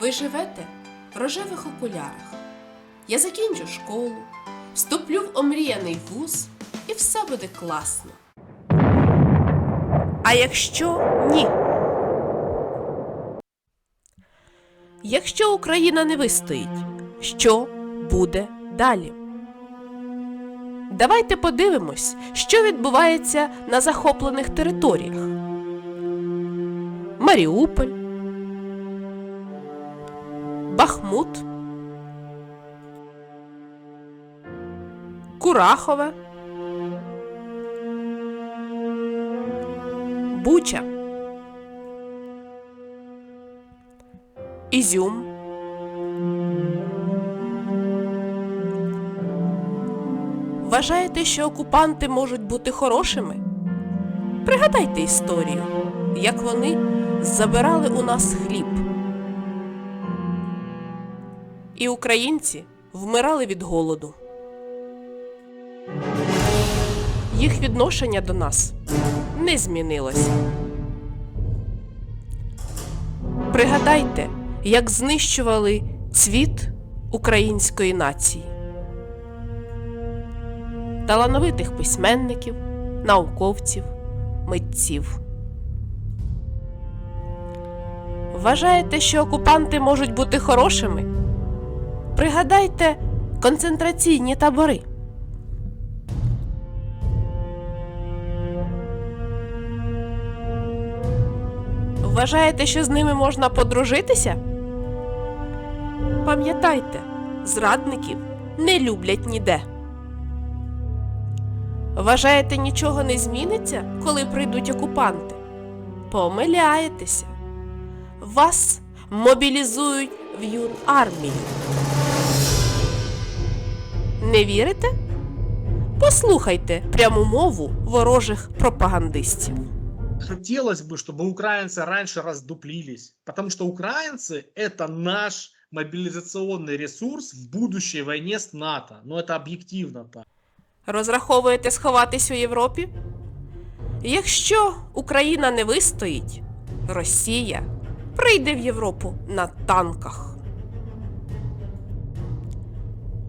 Ви живете в рожевих окулярах. Я закінчу школу, вступлю в омріяний вуз, і все буде класно. А якщо ні? Якщо Україна не вистоїть, що буде далі? Давайте подивимось, що відбувається на захоплених територіях. Маріуполь, Бахмут, Курахове, Буча, Ізюм, Вважаєте, що окупанти можуть бути хорошими? Пригадайте історію, як вони забирали у нас хліб. І українці вмирали від голоду. Їх відношення до нас не змінилося. Пригадайте, як знищували цвіт української нації талановитих письменників, науковців, митців. Вважаєте, що окупанти можуть бути хорошими? Пригадайте концентраційні табори. Вважаєте, що з ними можна подружитися? Пам'ятайте, зрадників не люблять ніде. Вважаєте, нічого не зміниться, коли прийдуть окупанти? Помиляєтеся. Вас мобілізують в юнармію. Не вірите? Послухайте пряму мову ворожих пропагандистів. Хотелось бы, чтобы украинцы раньше раздуплились, потому что украинцы – это наш мобилизационный ресурс в будущей войне с НАТО. Но это объективно так. Розраховуєте сховатись у Європі? Якщо Україна не вистоїть, Росія прийде в Європу на танках.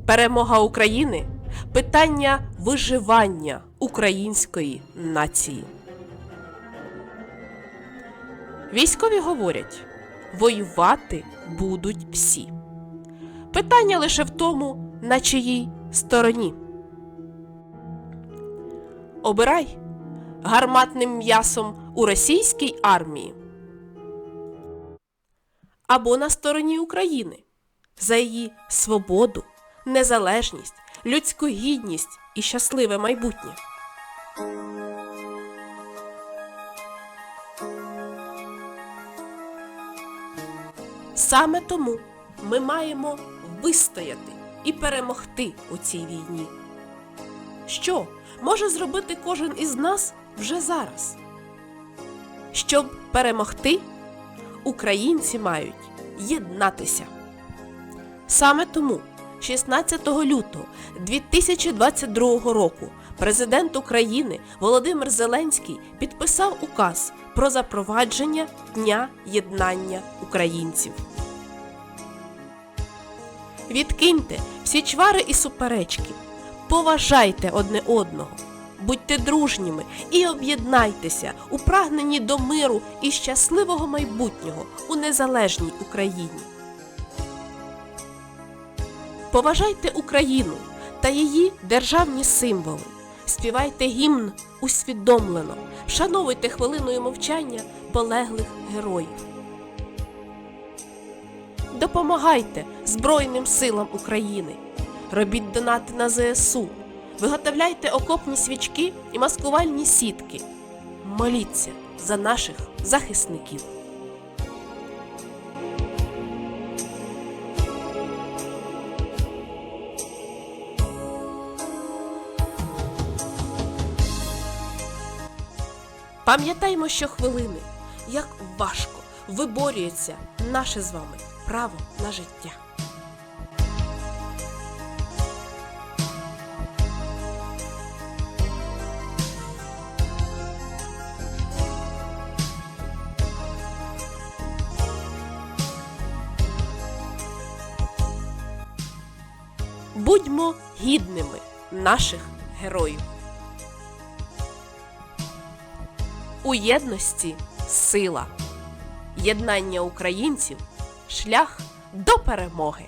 Перемога України питання виживання української нації. Військові говорять, воювати будуть всі. Питання лише в тому, на чиїй стороні. Обирай гарматним м'ясом у російській армії або на стороні України за її свободу, незалежність, людську гідність і щасливе майбутнє. Саме тому ми маємо вистояти і перемогти у цій війні. Що може зробити кожен із нас вже зараз? Щоб перемогти, українці мають єднатися. Саме тому 16 лютого 2022 року президент України Володимир Зеленський підписав указ про запровадження Дня єднання українців. Відкиньте всі чвари і суперечки. Поважайте одне одного, будьте дружніми і об'єднайтеся у прагненні до миру і щасливого майбутнього у незалежній Україні. Поважайте Україну та її державні символи. Співайте гімн усвідомлено, вшановуйте хвилиною мовчання полеглих героїв. Допомагайте Збройним силам України. Робіть донати на ЗСУ. Виготовляйте окопні свічки і маскувальні сітки. Моліться за наших захисників. Пам'ятаймо, щохвилини, як важко виборюється наше з вами право на життя. Будьмо гідними наших героїв. У єдності сила. Єднання українців шлях до перемоги.